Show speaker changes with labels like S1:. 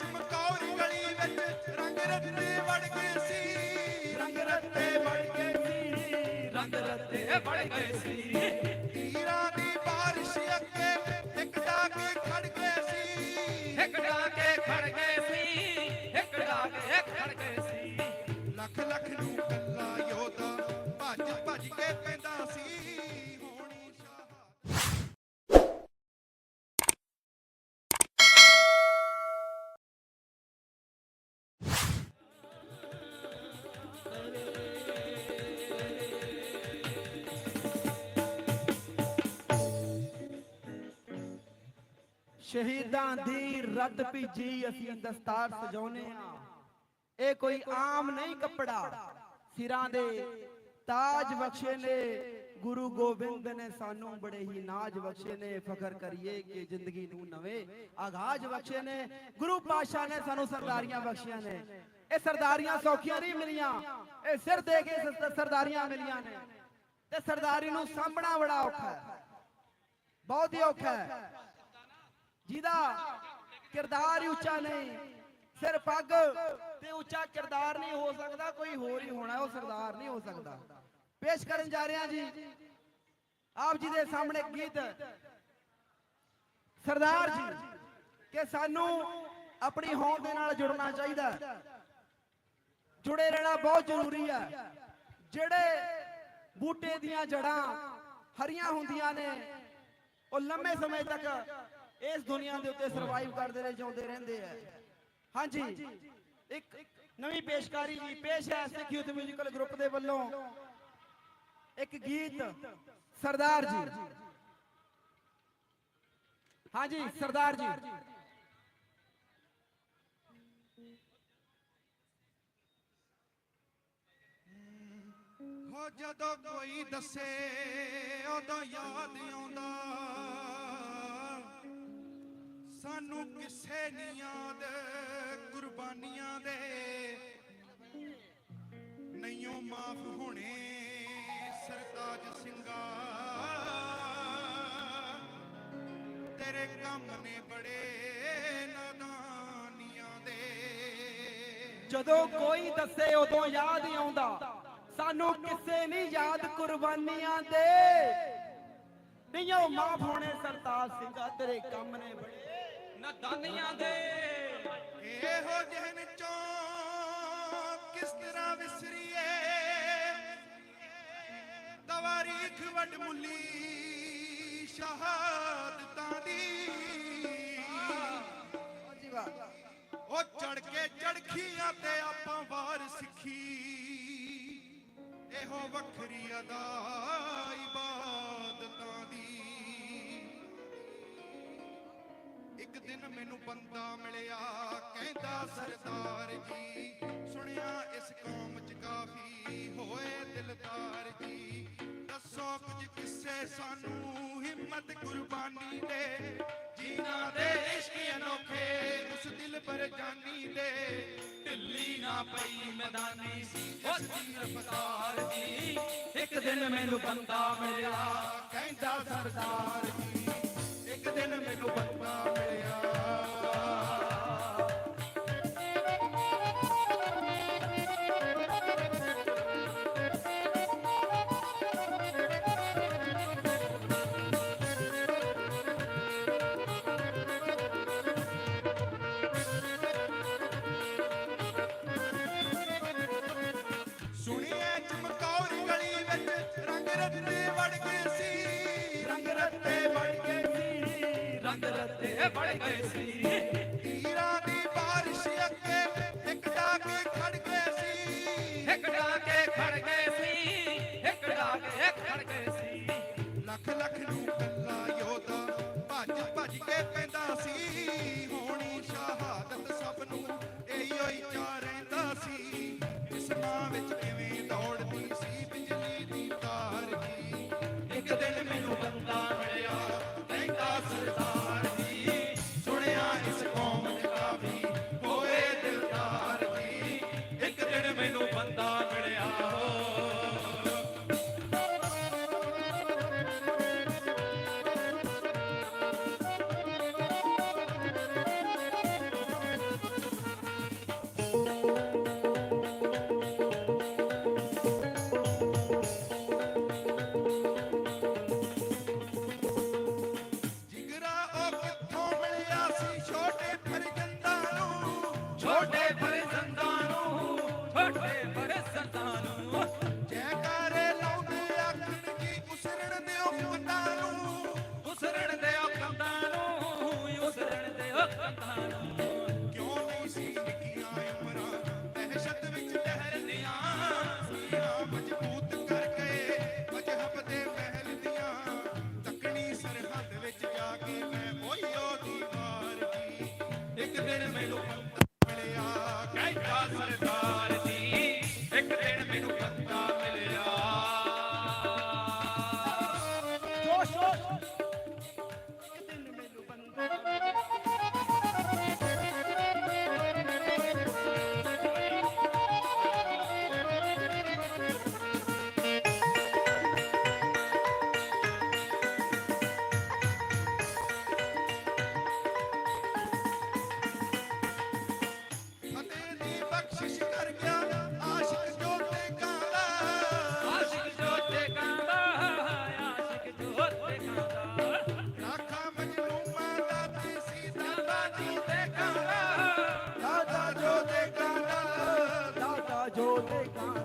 S1: ਚਮਕੌਰ ਗਲੀ ਵਿੱਚ ਰੰਗ ਰੱਤੇ ਵੜ ਗਏ ਸੀ। ਰੰਗ ਰੱਤੇ ਵੜ ਗਏ ਸੀ
S2: ਰੰਗ ਰੱਤੇ ਬੜ ਗਏ ਸੀ।
S1: ਤੀਰਾਂ ਦੀ ਬਾਰਿਸ਼ ਅੱਗੇ ਇੱਕ ਕੇ ਖੜ ਗਏ ਸੀ।
S2: ਇੱਕ ਡਾਕੇ ਖੜ ਗਏ ਸੀ ਇੱਕ ਡਾਕੇ ਖੜ ਗਏ ਸੀ।
S1: ਲੱਖ ਲੱਖ ਨੂੰ ਕੱਲਾ ਯੋਧਾ ਭੱਜ ਭੱਜ ਕੇ ਪੈਂਦਾ ਸੀ।
S3: ਸ਼ਹੀਦਾਂ ਦੀ ਰੱਤ ਭੀਜੀ ਅਸੀਂ ਦਸਤਾਰ ਸਜਾਉਨੇ ਆ ਇਹ ਕੋਈ ਆਮ ਨਹੀਂ ਕੱਪੜਾ। ਸਿਰਾਂ ਦੇ ਤਾਜ ਬਖਸ਼ੇ ਨੇ। ਗੁਰੂ ਗੋਬਿੰਦ ਨੇ ਸਾਨੂੰ ਬੜੇ ਹੀ ਨਾਜ ਬਖਸ਼ੇ ਨੇ। ਫਖਰ ਕਰੀਏ ਕਿ ਜ਼ਿੰਦਗੀ ਨੂੰ ਨਵੇਂ ਆਗਾਜ਼ ਬਖਸ਼ੇ ਨੇ। ਗੁਰੂ ਪਾਤਸ਼ਾਹ ਨੇ ਸਾਨੂੰ ਸਰਦਾਰੀਆਂ ਬਖਸ਼ੀਆਂ ਨੇ। ਇਹ ਸਰਦਾਰੀਆਂ ਸੌਖੀਆਂ ਨਹੀਂ ਮਿਲੀਆਂ। ਇਹ ਸਿਰ ਦੇ ਕੇ ਸਰਦਾਰੀਆਂ ਮਿਲੀਆਂ ਨੇ। ਤੇ ਸਰਦਾਰੀ ਨੂੰ ਸਾਂਭਣਾ ਬੜਾ ਔਖਾ ਹੈ। ਬਹੁਤ ਹੀ ਔਖਾ ਹੈ। ਜਿਹਦਾ ਕਿਰਦਾਰ ਹੀ ਉੱਚਾ ਨਹੀਂ ਸਿਰ ਪੱਗ ਤੇ ਉੱਚਾ ਕਿਰਦਾਰ ਨਹੀਂ ਹੋ ਸਕਦਾ, ਕੋਈ ਹੋਰ ਹੀ ਹੋਣਾ, ਉਹ ਸਰਦਾਰ ਨਹੀਂ ਹੋ ਸਕਦਾ। ਪੇਸ਼ ਕਰਨ ਜਾ ਰਹੇ ਹਾਂ ਜੀ, ਆਪ ਜੀ ਦੇ ਸਾਹਮਣੇ ਗੀਤ। ਸਰਦਾਰ ਜੀ, ਕਿ ਸਾਨੂੰ ਆਪਣੀ ਹੋਂਦ ਦੇ ਨਾਲ ਜੁੜਨਾ ਚਾਹੀਦਾ। ਜੁੜੇ ਰਹਿਣਾ ਬਹੁਤ ਜ਼ਰੂਰੀ ਹੈ ਜਿਹੜੇ ਬੂਟੇ ਦੀਆਂ ਜੜਾਂ ਹਰੀਆਂ ਹੁੰਦੀਆਂ ਨੇ, ਉਹ ਲੰਮੇ ਸਮੇਂ ਤੱਕ ਇਸ ਦੁਨੀਆ ਦੇ ਉੱਤੇ ਸਰਵਾਈਵ ਕਰਦੇ ਰਹੇ, ਜਿਉਂਦੇ ਰਹਿੰਦੇ ਆ। ਹਾਂਜੀ। ਇੱਕ ਨਵੀਂ ਪੇਸ਼ਕਾਰੀ ਜੀ, ਪੇਸ਼ ਹੈ ਸਿੱਖ ਯੂਥ ਮਿਊਜ਼ੀਕਲ ਗਰੁੱਪ ਦੇ ਵੱਲੋਂ। ਇੱਕ ਗੀਤ, ਸਰਦਾਰ ਜੀ। ਹਾਂਜੀ, ਸਰਦਾਰ ਜੀ।
S1: ਹੋ ਜਦੋਂ ਕੋਈ ਦੱਸੇ, ਉਦੋਂ ਯਾਦ ਆਉਂਦਾ। ਸਾਨੂੰ ਕਿਸੇ ਨਹੀਂ ਯਾਦ ਕੁਰਬਾਨੀਆਂ ਦੇ। ਨਹੀਂਓ ਮਾਫ ਹੋਣੇ, ਸਰਤਾਜ ਸਿੰਘਾ ਤੇਰੇ ਕੰਮ ਨੇ ਬੜੇ ਨਾਦਾਨੀਆਂ ਦੇ।
S3: ਜਦੋਂ ਕੋਈ ਦੱਸੇ ਉਦੋਂ ਯਾਦ ਹੀ ਆਉਂਦਾ। ਸਾਨੂੰ ਕਿਸੇ ਨਹੀਂ ਯਾਦ ਕੁਰਬਾਨੀਆਂ ਦੇ। ਨਹੀਂਓ ਮਾਫ ਹੋਣੇ, ਸਰਤਾਜ ਸਿੰਘਾ ਤੇਰੇ ਕੰਮ ਨੇ ਬੜੇ
S2: ਨਦਾਨੀਆਂ ਦੇ।
S1: ਇਹੋ ਜਿਹਨ ਚੋਂ ਕਿਸ ਤਰ੍ਹਾਂ ਵਿਸਰੀਏ? ਤਵਾਰੀਖ ਵੱਡ ਮੁੱਲੀ, ਸ਼ਹਾਦਤਾਂ ਦੀ। ਉਹ ਚੜ ਕੇ ਚੜਖੀਆਂ ਤੇ ਆਪਾਂ ਵਾਰ ਸਿੱਖੀ। ਇਹੋ ਵੱਖਰੀ ਅਦਾ ਦਿਨ ਮੈਨੂੰ ਬੰਦਾ ਮਿਲਿਆ, ਕਹਿੰਦਾ ਸਰਦਾਰ ਜੀ, ਸੁਣਿਆ ਇਸ ਕੌਮ ਚ ਕਾਫੀ ਹੋਏ ਦਿਲਦਾਰ ਜੀ। ਦੱਸੋ ਕੁਝ ਕਿੱਸੇ ਸਾਨੂੰ ਹਿੰਮਤ ਕੁਰਬਾਨੀ ਦੇ। ਜੀਨਾ ਦੇ ਇਸ਼ਕ ਅਨੋਖੇ, ਉਸ ਦਿਲ ਪਰ ਜਾਨੀ ਦੇ।
S2: ਢਿੱਲੀ ਨਾ ਪਈ ਮੈਦਾਨੀ ਸੀ, ਉਸ ਦੀ ਰਫਤਾਰ ਦੀ ਇੱਕ ਦਿਨ ਮੈਨੂੰ ਬੰਦਾ ਮਿਲਿਆ,
S1: ਕਹਿੰਦਾ ਸਰਦਾਰ ਜੀ ਦਿਨ ਮੈਨੂੰ ਬੰਦਾ ਮਿਲਿਆ। ਸੁਣਿਆ ਚਮਕੌਰ ਗਲੀ ਵਿੱਚ ਰੰਗ ਰੱਤੇ ਵੜ ਗਏ ਸੀ ਰੰਗ ਰੱਤੇ ਵੜ
S2: ਰੰਗ ਰੱਤੇ ਬੜ ਗਏ ਸੀ।
S1: ਤੀਰਾਂ ਦੀ ਬਾਰਿਸ਼ ਅੱਗੇ ਇੱਕ ਕੇ ਖੜ ਗਏ ਸੀ।
S2: ਇੱਕ ਡਾਕੇ ਖੜ ਗਏ ਸੀ। ਇੱਕ ਡਾਕੇ ਖੜ ਗਏ ਸੀ।
S1: ਲੱਖ ਲੱਖ ਨੂੰ ਕੱਲਾ ਯੋਧਾ ਭੱਜ ਭੱਜ ਕੇ ਪੈਂਦਾ ਸੀ।
S2: ஓட்டே
S3: जो देखा